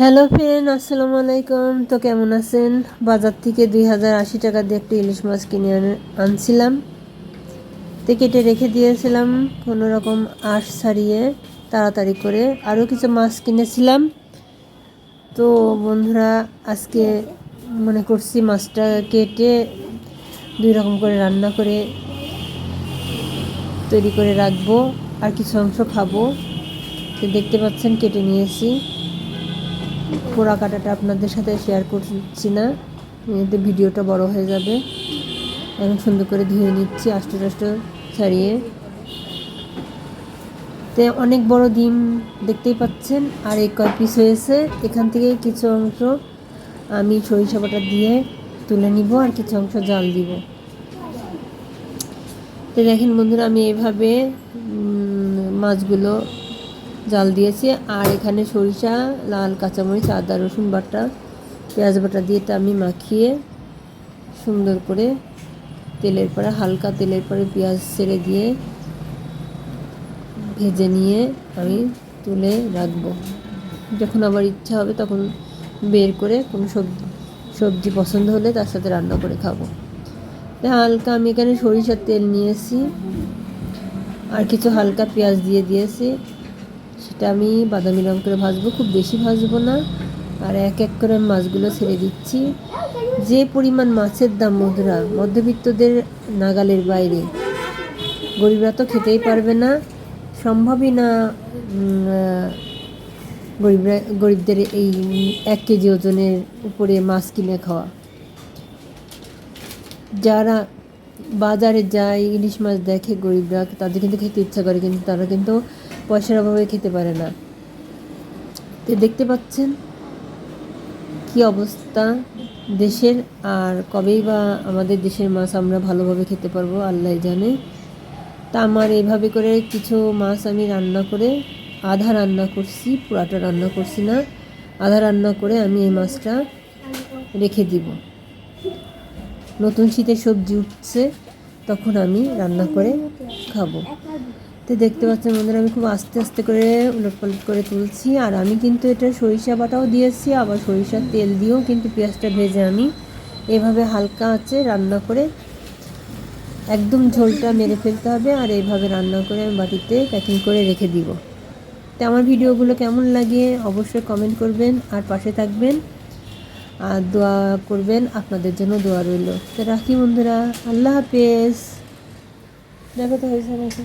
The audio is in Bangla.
হ্যালো ফ্রেন্ড, আসসালামু আলাইকুম। তো কেমন আছেন? বাজার থেকে দুই হাজার আশি টাকা দিয়ে একটা ইলিশ মাছ কিনে আনে- আনছিলাম। তো কেটে রেখে দিয়েছিলাম কোনো রকম আঁশ ছাড়িয়ে তাড়াতাড়ি করে। আরও কিছু মাছ কিনেছিলাম। তো বন্ধুরা, আজকে মনে করছি মাছটা কেটে দুই রকম করে রান্না করে তৈরি করে রাখব। আর কিছু অংশ খাব। তো দেখতে পাচ্ছেন, কেটে নিয়েছি। পোড়া কাটাটা আপনাদের সাথে শেয়ার করছি না। এতে ভিডিওটা বড় হয়ে যাবে। এখন সুন্দর করে ধুয়ে নিচ্ছি আষ্ট টাষ্ট ছাড়িয়ে। তে অনেক বড় ডিম দেখতেই পাচ্ছেন, আর এই কয় পিস হয়েছে। এখান থেকে কিছু অংশ আমি সরিষা বাটা দিয়ে তুলে নিব আর কিছু অংশ জাল দিব। তো দেখেন বন্ধুরা, আমি এভাবে মাছগুলো জাল দিয়েছি। আর এখানে সরিষা, লাল কাঁচামরিচ, আদা, রসুন বাটা, পেঁয়াজ বাটা দিয়ে এটা আমি মাখিয়ে সুন্দর করে তেলের পরে, হালকা তেলের পরে পেঁয়াজ ছেড়ে দিয়ে ভেজে নিয়ে আমি তুলে রাখব। যখন আবার ইচ্ছা হবে তখন বের করে কোনো সবজি সবজি পছন্দ হলে তার সাথে রান্না করে খাব। তা হালকা আমি এখানে সরিষার তেল নিয়েছি। আর কিছু হালকা পেঁয়াজ দিয়ে দিয়েছি। সেটা আমি বাদামি রং করে ভাজবো, খুব বেশি ভাজবো না। আর এক এক করে আমি মাছগুলো ছেড়ে দিচ্ছি। যে পরিমাণ মাছের দাম মধুরা মধ্যবিত্তদের নাগালের বাইরে। গরিবরা তো খেতেই পারবে না। সম্ভবই না গরিবরা, গরিবদের এই এক কেজি ওজনের উপরে মাছ কিনে খাওয়া। যারা বাজারে যায়, ইলিশ মাছ দেখে গরিবরা, তাদের কিন্তু খেতে ইচ্ছা করে, কিন্তু তারা কিন্তু পয়সার অভাবে খেতে পারে না। তো দেখতে পাচ্ছেন কি অবস্থা দেশের, আর কবেই বা আমাদের দেশের মাছ আমরা ভালোভাবে খেতে পারব আল্লাহ জানে। তা আমার এভাবে করে কিছু মাছ আমি রান্না করে, আধা রান্না করছি, পুরাটা রান্না করছি না, আধা রান্না করে আমি এই মাছটা রেখে দিব। নতুন শীতের সবজি উঠছে, তখন আমি রান্না করে খাব। তো দেখতে পাচ্ছেন বন্ধুরা, আমি খুব আস্তে আস্তে করে উলট পালট করে তুলছি। আর আমি কিন্তু এটা সরিষা বাটাও দিয়েছি, আবার সরিষার তেল দিয়েও কিন্তু পেঁয়াজটা ভেজে আমি এভাবে হালকা আছে রান্না করে একদম ঝোলটা মেরে ফেলতে হবে আর এইভাবে রান্না করে আমি বাটিতে প্যাকিং করে রেখে দিব। তো আমার ভিডিওগুলো কেমন লাগে অবশ্যই কমেন্ট করবেন আর পাশে থাকবেন। আর দোয়া করবেন আপনাদের জন্য দোয়া রইল। তো রাখি বন্ধুরা, আল্লাহ হাফেজ। দেখো তো হয়েছে।